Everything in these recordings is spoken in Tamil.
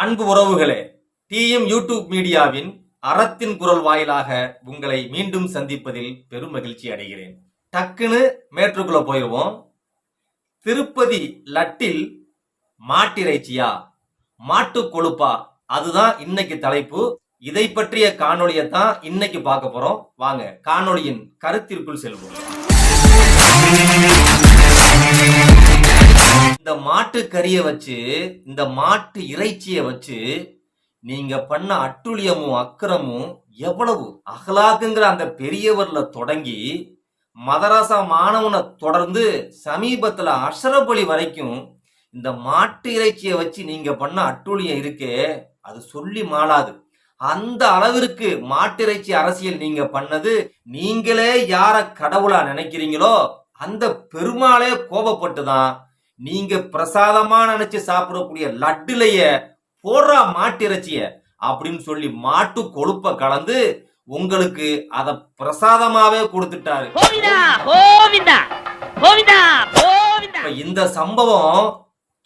அன்பு உறவுகளே டிஎம் யூடியூப் மீடியாவின் அறத்தின் குரல் வாயிலாக உங்களை மீண்டும் சந்திப்பதில் பெரும் மகிழ்ச்சி அடைகிறேன். டக்குன்னு மேற்றுக்குள்ள போயிடுவோம் திருப்பதி லட்டில் மாட்டிறைச்சியா? மாட்டு கொழுப்பா? அதுதான் இன்னைக்கு தலைப்பு. இதை பற்றிய காணொலியை தான் இன்னைக்கு பார்க்க போறோம். வாங்க காணொலியின் கருத்திற்குள் செல்வோம். இந்த மாட்டு கறியை வச்சு இந்த மாட்டு இறைச்சியை வச்சு நீங்க பண்ண அட்டுழியமும் அக்கிரமும் எவ்வளவு அகலாக்குங்கிற அந்த பெரியவர்ல தொடங்கி மதராசா மாணவனை தொடர்ந்து சமீபத்துல அஷரபலி வரைக்கும் இந்த மாட்டு இறைச்சியை வச்சு நீங்க பண்ண அட்டூழியம் இருக்கே அது சொல்லி மாளாது. அந்த அளவிற்கு மாட்டிறைச்சி அரசியல் நீங்க பண்ணது நீங்களே யார கடவுளா நினைக்கிறீங்களோ அந்த பெருமாளே கோபப்பட்டு தான் நீங்க பிரசாதமா நினைச்சு சாப்பிடக்கூடிய லட்டுலைய போடுறா மாட்டிறைச்சிய அப்படின்னு சொல்லி மாட்டு கொழுப்ப கலந்து உங்களுக்கு அத பிரசாதமாவே கொடுத்துட்டாரு. இந்த சம்பவம்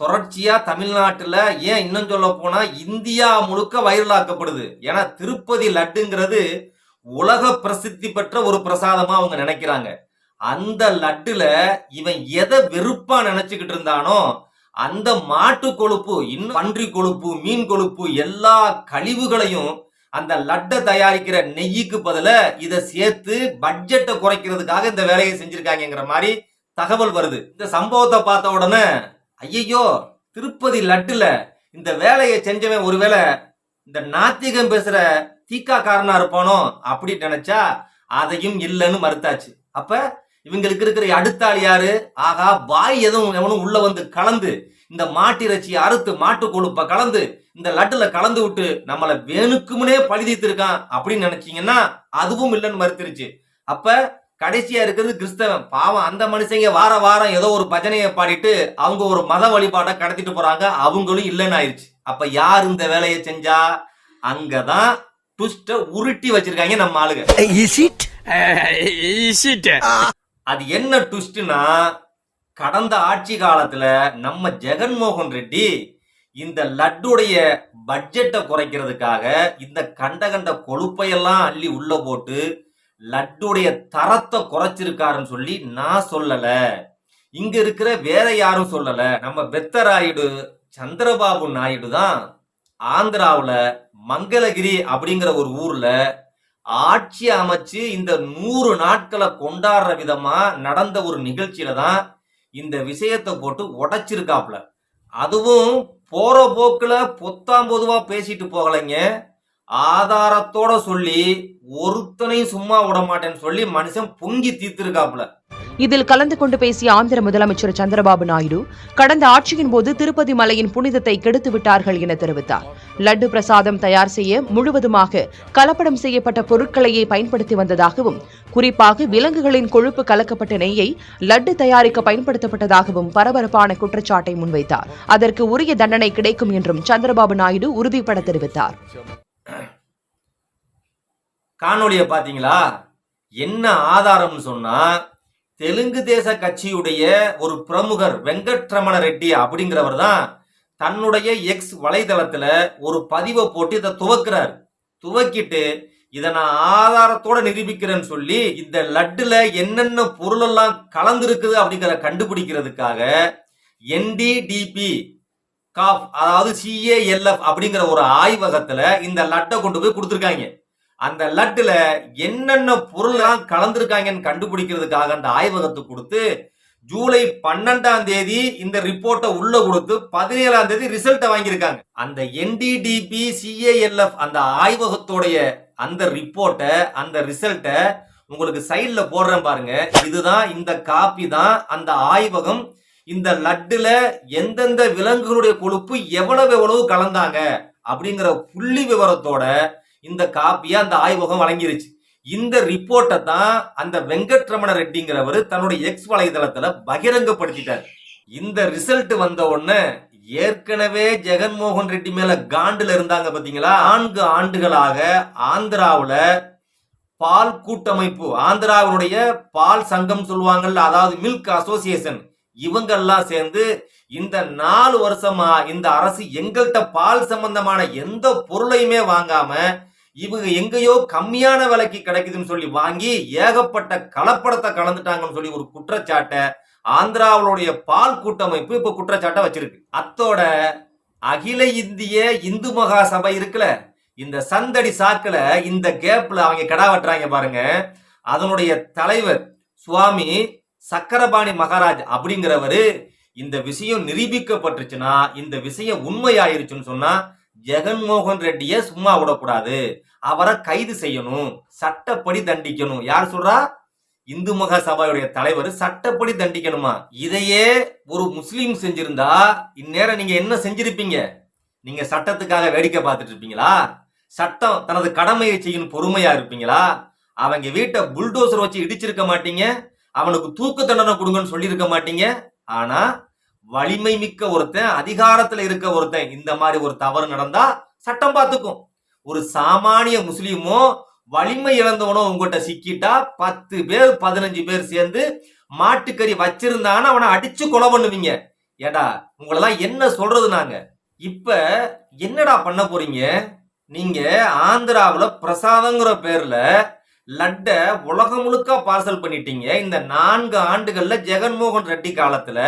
தொடர்ச்சியா தமிழ்நாட்டுல ஏன் இன்னும் சொல்ல போனா இந்தியா முழுக்க வைரலாக்கப்படுது. ஏன்னா திருப்பதி லட்டுங்கிறது உலக பிரசித்தி பெற்ற ஒரு பிரசாதமா அவங்க நினைக்கிறாங்க. அந்த லட்டுல இவன் எதை வெறுப்பா நினைச்சுக்கிட்டு இருந்தானோ அந்த மாட்டு கொழுப்பு இன்னும் பன்றி கொழுப்பு மீன் கொழுப்பு எல்லா கழிவுகளையும் அந்த லட்டை தயாரிக்கிற நெய்யுக்கு பதில இதை சேர்த்து பட்ஜெட்டை குறைக்கிறதுக்காக இந்த வேலையை செஞ்சிருக்காங்கங்கிற மாதிரி தகவல் வருது. இந்த சம்பவத்தை பார்த்த உடனே ஐயையோ திருப்பதி லட்டுல இந்த வேலையை செஞ்சவன் ஒருவேளை இந்த நாத்திகம் பேசுற தீக்கா இருப்பானோ அப்படி நினைச்சா அதையும் இல்லைன்னு மறுத்தாச்சு. அப்ப இவங்களுக்கு இருக்கிற அடுத்தாள் யாரு? ஆகா பாய் எதுவும் எவனும் உள்ள வந்து கலந்து இந்த மாட்டிறைச்சியை அறுத்து மாட்டு கொழுப்ப கலந்து இந்த லட்டுல கலந்து விட்டு நம்மளை வேணுக்குமுனே பழிதித்து இருக்கான் அப்படின்னு நினைச்சீங்கன்னா அதுவும் இல்லைன்னு மறுத்துருச்சு. அப்ப கடைசியா இருக்கிறது கிறிஸ்தவன். பாவம் அந்த மனுஷங்க வார வாரம் ஏதோ ஒரு பஜனையை பாடிட்டு அவங்க ஒரு மத வழிபாட்டை கடத்திட்டு போறாங்க அவங்களும் இல்லைன்னு ஆயிடுச்சு அப்ப யார் இந்த வேலையை செஞ்சா? அங்கதான் ட்விஸ்ட உருட்டி வச்சிருக்காங்க நம்ம ஆளுங்க. அது என்ன ட்விஸ்ட்னா கடந்த ஆட்சி காலத்துல நம்ம ஜெகன்மோகன் ரெட்டி இந்த லட்டுடைய பட்ஜெட்டை குறைக்கிறதுக்காக இந்த கண்ட கண்ட கொழுப்பையெல்லாம் அள்ளி உள்ள போட்டு லட்டுடைய தரத்தை குறைச்சிருக்காருன்னு சொல்லி நான் சொல்லல. இங்க இருக்கிற வேற யாரும் சொல்லல. நம்ம பெத்தராயுடு சந்திரபாபு நாயுடு தான் ஆந்திராவில் மங்களகிரி அப்படிங்கிற ஒரு ஊர்ல ஆட்சி அமைச்சு இந்த நூறு நாட்களை கொண்டாடுற விதமா நடந்த ஒரு நிகழ்ச்சியில தான் இந்த விஷயத்தை போட்டு உடைச்சிருக்காப்ல அதுவும் போற போக்குல பொத்தாம் பொதுவா பேசிட்டு போகலைங்க. ஆதாரத்தோட சொல்லி ஒருத்தனையும் சும்மா விட மாட்டேன்னு சொல்லி மனுஷன் பொங்கி தீர்த்திருக்காப்ல இதில் கலந்து கொண்டு பேசிய ஆந்திர முதலமைச்சர் சந்திரபாபு நாயுடு கடந்த ஆட்சியின் போது திருப்பதி மலையின் புனிதத்தை கெடுத்து விட்டார்கள் என தெரிவித்தார். லட்டு பிரசாதம் தயார் செய்ய முழுவதுமாக கலப்படம் செய்யப்பட்ட பொருட்களையே பயன்படுத்தி வந்ததாகவும் குறிப்பாக விலங்குகளின் கொழுப்பு கலக்கப்பட்ட நெய்யை லட்டு தயாரிக்க பயன்படுத்தப்பட்டதாகவும் பரபரப்பான குற்றச்சாட்டை முன்வைத்தார். அதற்கு உரிய தண்டனை கிடைக்கும் என்றும் சந்திரபாபு நாயுடு உறுதிபட தெரிவித்தார். காணொலியை பாத்தீங்களா என்ன ஆதாரம்னு சொன்னா தெலுங்கு தேச கட்சியுடைய ஒரு பிரமுகர் வெங்கட்ரமண ரெட்டி அப்படிங்கிறவர் தான் தன்னுடைய எக்ஸ் வலைதளத்துல ஒரு பதிவை போட்டு இதை துவக்கிறார். துவக்கிட்டு இதை நான் ஆதாரத்தோட நிரூபிக்கிறேன்னு சொல்லி இந்த லட்டுல என்னென்ன பொருளெல்லாம் கலந்துருக்குது அப்படிங்கிற கண்டுபிடிக்கிறதுக்காக என்டிடிபி காஃப் அதாவது சிஏஎல்எஃப் அப்படிங்கிற ஒரு ஆய்வகத்துல இந்த லட்டை கொண்டு போய் கொடுத்துருக்காங்க. அந்த லட்டுல என்னென்ன பொருள்லாம் கலந்துருக்காங்கன்னு கண்டுபிடிக்கிறதுக்காக அந்த ஆய்வகத்தை கொடுத்து ஜூலை பன்னெண்டாம் தேதி இந்த ரிப்போர்ட்டை உள்ள கொடுத்து பதினேழாம் தேதி ரிசல்ட்டை வாங்கியிருக்காங்க. அந்த என்டிடிபி சிஏஎல்எஃப் அந்த ஆய்வகத்தோடைய அந்த ரிப்போர்ட்டை அந்த ரிசல்ட்டை உங்களுக்கு சைடில் போடுறேன் பாருங்க. இதுதான் இந்த காப்பி தான் அந்த ஆய்வகம். இந்த லட்டுல எந்தெந்த விலங்குகளுடைய கொழுப்பு எவ்வளவு எவ்வளவு கலந்தாங்க அப்படிங்கிற புள்ளி விவரத்தோட இந்த காப்பியை அந்த ஆய்வகம் வழங்கிருச்சு. இந்த ரிப்போர்ட்டை தான் அந்த வெங்கட்ரமண ரெட்டிங்கிறவர் தன்னுடைய எக்ஸ் வலைதளத்துல பகிரங்கப்படுத்திட்டார். இந்த ரிசல்ட் வந்த உடனே ஏற்கனவே ஜெகன்மோகன் ரெட்டி மேல காண்டுல இருந்தாங்க பாத்தீங்களா? நான்கு ஆண்டுகளாக ஆந்திராவில் பால் கூட்டமைப்பு ஆந்திராவினுடைய பால் சங்கம் சொல்லுவாங்கல்ல அதாவது மில்க் அசோசியேஷன் இவங்கெல்லாம் சேர்ந்து இந்த நாலு வருஷமா இந்த அரசு எங்கள்கிட்ட பால் சம்பந்தமான எந்த பொருளையுமே வாங்காம இவங்க எங்கேயோ கம்மியான விலைக்கு கிடைக்குதுன்னு சொல்லி வாங்கி ஏகப்பட்ட கலப்படத்தை கலந்துட்டாங்கன்னு சொல்லி ஒரு குற்றச்சாட்டை ஆந்திராவுடைய பால் கூட்டமைப்பு இப்ப குற்றச்சாட்டை வச்சிருக்கு. அத்தோட அகில இந்திய இந்து மகா சபை இருக்குல்ல இந்த சந்தடி சாக்கில் இந்த கேப்ல அவங்க கடா வெட்டுறாங்க பாருங்க. அதனுடைய தலைவர் சுவாமி சக்கரபாணி மகாராஜ் அப்படிங்கிறவரு இந்த விஷயம் நிரூபிக்கப்பட்டுச்சுன்னா இந்த விஷயம் உண்மையாயிருச்சுன்னு சொன்னா ஜெகன்மோகன் ரெட்டிய சும்மா விடக்கூடாது. அவரை கைது செய்யணும் சட்டப்படி தண்டிக்கணும். யார் சொல்றா? இந்து மகா சபாவுடைய தலைவர் சட்டப்படி தண்டிக்கணுமா? இதையே ஒரு முஸ்லீம் செஞ்சிருந்தா இந்நேரம் நீங்க என்ன செஞ்சிருப்பீங்க? நீங்க சட்டத்துக்காக வேடிக்கை பார்த்துட்டு இருப்பீங்களா சட்டம் தனது கடமையை செய்யும் பொறுமையா இருப்பீங்களா? அவங்க வீட்டை புல்டோசர் வச்சு இடிச்சிருக்க மாட்டீங்க. அவனுக்கு தூக்கு தண்டனை கொடுங்கன்னு சொல்லியிருக்க மாட்டீங்க. ஆனா வலிமை மிக்க ஒருத்தன் அதிகாரத்துல இருக்க ஒருத்தன். இந்த மாதிரி ஒரு தவறு நடந்தா சட்டம் பார்த்துக்கும் ஒரு சாமானிய முஸ்லீமோ வலிமை இழந்தவனோ உங்ககிட்ட சிக்கிட்டா பத்து பேர் பதினஞ்சு பேர் சேர்ந்து மாட்டுக்கறி வச்சிருந்தான்னு அவனை அடிச்சு கொலை பண்ணுவீங்க. ஏடா உங்களெல்லாம் என்ன சொல்றது நாங்க இப்ப என்னடா பண்ண போறீங்க? நீங்க ஆந்திராவில் பிரசாதங்கிற பேர்ல லட்ட உலகம் முழுக்க பார்சல் பண்ணிட்டீங்க. இந்த நான்கு ஆண்டுகள்ல ஜெகன்மோகன் ரெட்டி காலத்துல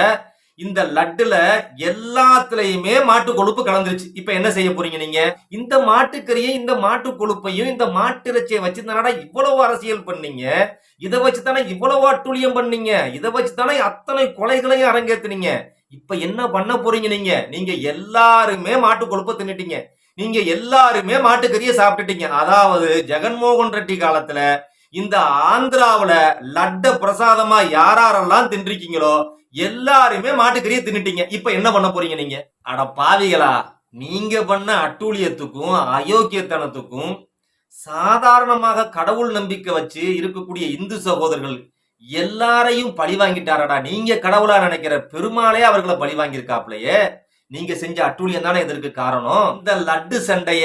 இந்த லட்டுல எல்லாத்துலயுமே மாட்டு கொழுப்பு கலந்துருச்சு. இப்ப என்ன செய்ய போறீங்க நீங்க? இந்த மாட்டுக்கறியை இந்த மாட்டு கொழுப்பையும் இந்த மாட்டு இறைச்சியை வச்சு தானடா இவ்வளவு அரசியல் பண்ணீங்க? இதை வச்சு தானே இவ்வளவு அட்டுழியம் பண்ணீங்க? இதை வச்சு தானே அத்தனை கொலைகளையும் அரங்கேத்துனீங்க? இப்ப என்ன பண்ண போறீங்க நீங்க? நீங்க எல்லாருமே மாட்டு கொழுப்பை தின்னுட்டீங்க. நீங்க எல்லாருமே மாட்டுக்கறியை சாப்பிட்டுட்டீங்க. அதாவது ஜெகன்மோகன் ரெட்டி காலத்துல இந்த ஆந்திராவுல லட்ட பிரசாதமா யாரெல்லாம் தின்றிருக்கீங்களோ எல்லாருமே மாட்டுக்கறியை தின்னுட்டீங்க. இப்ப என்ன பண்ண போறீங்க நீங்க? அட பாவிகளா நீங்க பண்ண அட்டூழியத்துக்கும் அயோக்கியத்தனத்துக்கும் சாதாரணமாக கடவுள் நம்பிக்கை வச்சு இருக்கக்கூடிய இந்து சகோதரர்கள் எல்லாரையும் பழி வாங்கிட்டாரடா. நீங்க கடவுளா நினைக்கிற பெருமாளே அவர்களை பழி வாங்கியிருக்காப்லயே. நீங்க செஞ்ச அட்டூழியம் தானே இதற்கு காரணம்? இந்த லட்டு சண்டைய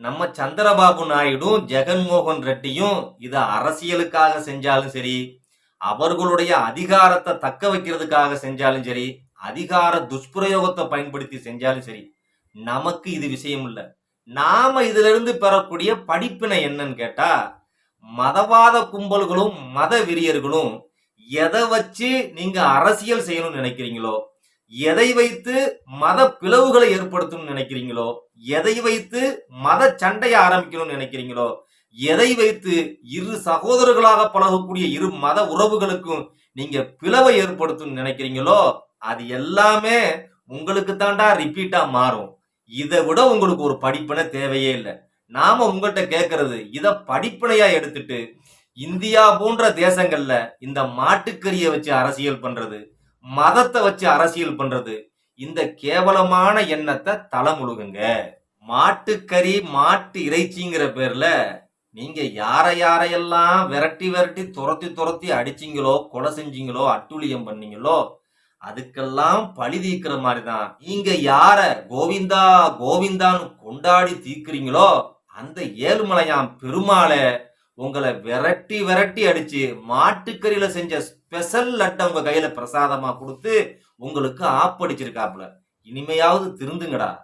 நம்ம சந்திரபாபு நாயுடும் ஜெகன்மோகன் ரெட்டியும் இதை அரசியலுக்காக செஞ்சாலும் சரி அவர்களுடைய அதிகாரத்தை தக்க வைக்கிறதுக்காக செஞ்சாலும் சரி அதிகார துஷ்பிரயோகத்தை பயன்படுத்தி செஞ்சாலும் சரி நமக்கு இது விஷயம் இல்லை. நாம இதுல இருந்து பெறக்கூடிய படிப்பினை என்னன்னு கேட்டா மதவாத கும்பல்களும் மத வெறியர்களும் எதை வச்சு நீங்க அரசியல் செய்யணும்னு நினைக்கிறீங்களோ எதை வைத்து மத பிளவுகளை ஏற்படுத்தணும்னு நினைக்கிறீங்களோ எதை வைத்து மத சண்டையை ஆரம்பிக்கணும்னு நினைக்கிறீங்களோ எதை வைத்து இரு சகோதரர்களாக பழகக்கூடிய இரு மத உறவுகளுக்கும் நீங்க பிளவை ஏற்படுத்தும் நினைக்கிறீங்களோ அது எல்லாமே உங்களுக்கு தாண்டா ரிப்பீட்டா மாறும். இதை விட உங்களுக்கு ஒரு படிப்பினை தேவையே இல்லை. நாம உங்கள்கிட்ட கேட்கறது இத படிப்பினையா எடுத்துட்டு இந்தியா போன்ற தேசங்கள்ல இந்த மாட்டுக்கறியை வச்சு அரசியல் பண்றது மதத்தை வச்சு அரசியல் பண்றது. இந்த கேவலமான எண்ணத்தை தலைமுழுகுங்க. மாட்டுக்கறி மாட்டு இறைச்சிங்கிற பேர்ல நீங்க யாரை யாரையெல்லாம் விரட்டி விரட்டி துரத்தி துரத்தி அடிச்சீங்களோ கொலை செஞ்சீங்களோ அட்டூழியம் பண்ணீங்களோ அதுக்கெல்லாம் பழி தீக்கிற மாதிரி தான் நீங்க யார கோவிந்தா கோவிந்தான்னு கொண்டாடி தீக்குறீங்களோ அந்த ஏழுமலையான் பெருமாளை உங்களை விரட்டி விரட்டி அடிச்சு மாட்டுக்கறியில செஞ்ச ஸ்பெஷல் லட்டை உங்க கையில பிரசாதமா கொடுத்து உங்களுக்கு ஆப்படிச்சிருக்காப்புல. இனிமையாவது திருந்துங்கடா.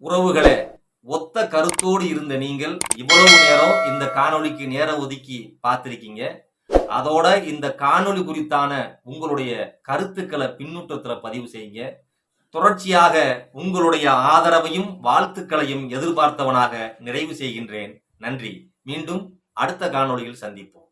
உறவுகளே ஒத்த கருத்தோடு இருந்த நீங்கள் இவ்வளவு நேரம் இந்த காணொளிக்கு நேரம் ஒதுக்கி பார்த்திருக்கீங்க. அதோட இந்த காணொளி குறித்தான உங்களுடைய கருத்துக்களை பின்னூட்டத்துல பதிவு செய்யுங்க. தொடர்ச்சியாக உங்களுடைய ஆதரவையும் வாழ்த்துக்களையும் எதிர்பார்த்தவனாக நிறைவு செய்கின்றேன். நன்றி. மீண்டும் அடுத்த காணொளியில் சந்திப்போம்.